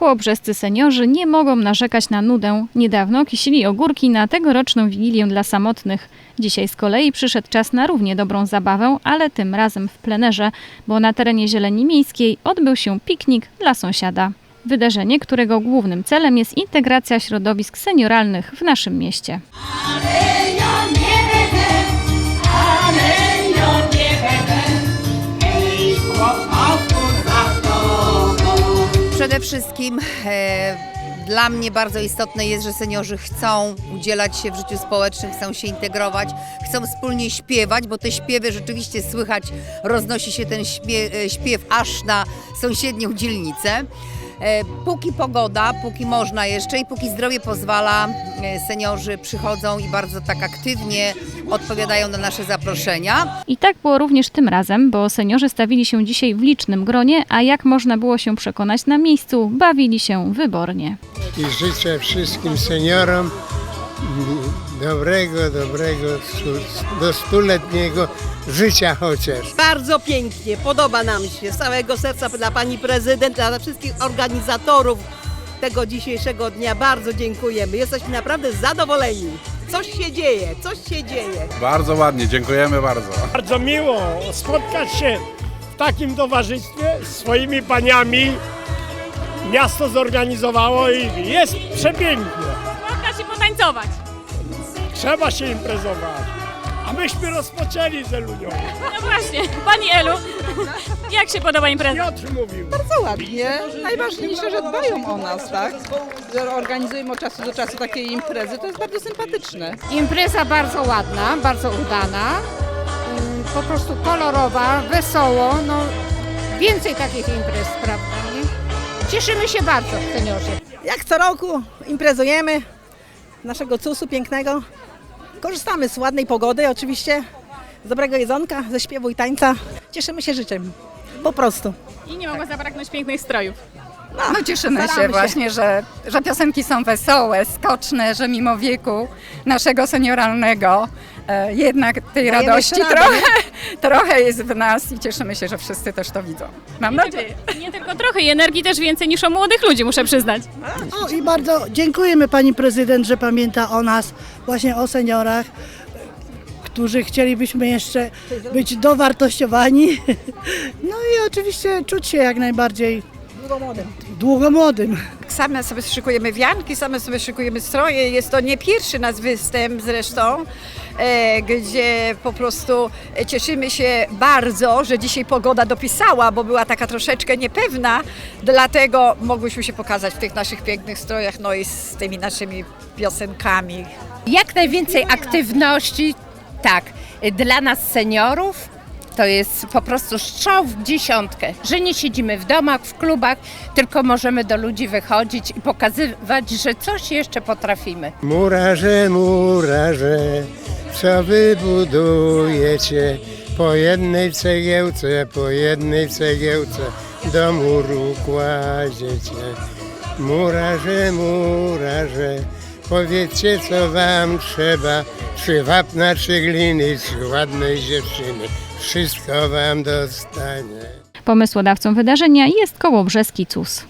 Kołobrzescy seniorzy nie mogą narzekać na nudę. Niedawno kisili ogórki na tegoroczną wigilię dla samotnych. Dzisiaj z kolei przyszedł czas na równie dobrą zabawę, ale tym razem w plenerze, bo na terenie Zieleni Miejskiej odbył się piknik dla sąsiada. Wydarzenie, którego głównym celem jest integracja środowisk senioralnych w naszym mieście. Przede wszystkim e, dla mnie bardzo istotne jest, że seniorzy chcą udzielać się w życiu społecznym, chcą się integrować, chcą wspólnie śpiewać, bo te śpiewy rzeczywiście słychać, roznosi się ten śpiew, śpiew aż na sąsiednią dzielnicę. E, Póki pogoda, póki można jeszcze i póki zdrowie pozwala, e, seniorzy przychodzą i bardzo tak aktywnie odpowiadają na nasze zaproszenia. I tak było również tym razem, bo seniorzy stawili się dzisiaj w licznym gronie, a jak można było się przekonać na miejscu, bawili się wybornie. i życzę wszystkim seniorom dobrego, dobrego, do stuletniego życia chociaż. Bardzo pięknie, podoba nam się. Z całego serca dla pani prezydent, dla wszystkich organizatorów tego dzisiejszego dnia bardzo dziękujemy. Jesteśmy naprawdę zadowoleni. Coś się dzieje, coś się dzieje. Bardzo ładnie, dziękujemy bardzo. Bardzo miło spotkać się w takim towarzystwie z swoimi paniami. Miasto zorganizowało i jest przepięknie. Potańcować. Trzeba się imprezować. A myśmy rozpoczęli z Elunią. No właśnie, Pani Elu, jak się podoba impreza? Piotr mówił. bardzo ładnie. Najważniejsze, że dbają o nas, tak? Że organizujemy od czasu do czasu takie imprezy, to jest bardzo sympatyczne. Impreza bardzo ładna, bardzo udana, ym, po prostu kolorowa, wesoło, no więcej takich imprez, prawda? Nie? Cieszymy się bardzo, seniorzy. Jak co roku imprezujemy naszego cusu pięknego. Korzystamy z ładnej pogody oczywiście, z dobrego jedzonka, ze śpiewu i tańca. Cieszymy się życzem. Po prostu. I nie mogło zabraknąć pięknych strojów. No cieszymy się właśnie, że, że piosenki są wesołe, skoczne, że mimo wieku naszego senioralnego jednak tej Dajemy radości radę, trochę, trochę jest w nas i cieszymy się, że wszyscy też to widzą. Mam nadzieję. Nie tylko trochę, i energii też więcej niż o młodych ludzi, muszę przyznać. O, I bardzo dziękujemy pani prezydent, że pamięta o nas, właśnie o seniorach, którzy chcielibyśmy jeszcze być dowartościowani. No i oczywiście czuć się jak najbardziej długomłodym. Same sobie szykujemy wianki, same sobie szykujemy stroje. Jest to nie pierwszy nasz występ zresztą, e, gdzie po prostu cieszymy się bardzo, że dzisiaj pogoda dopisała, bo była taka troszeczkę niepewna, dlatego mogłyśmy się pokazać w tych naszych pięknych strojach, no i z tymi naszymi piosenkami. Jak najwięcej aktywności, tak, dla nas seniorów to jest po prostu strzał w dziesiątkę, że nie siedzimy w domach, w klubach, tylko możemy do ludzi wychodzić i pokazywać, że coś jeszcze potrafimy. Murarze, murarze, co wy budujecie? Po jednej cegiełce, po jednej cegiełce do muru kładziecie. Murarze, murarze, powiedzcie co wam trzeba, czy wapna, czy gliny, czy ładnej dziewczyny, wszystko wam dostanie. Pomysłodawcą wydarzenia jest Kołobrzeski CUS.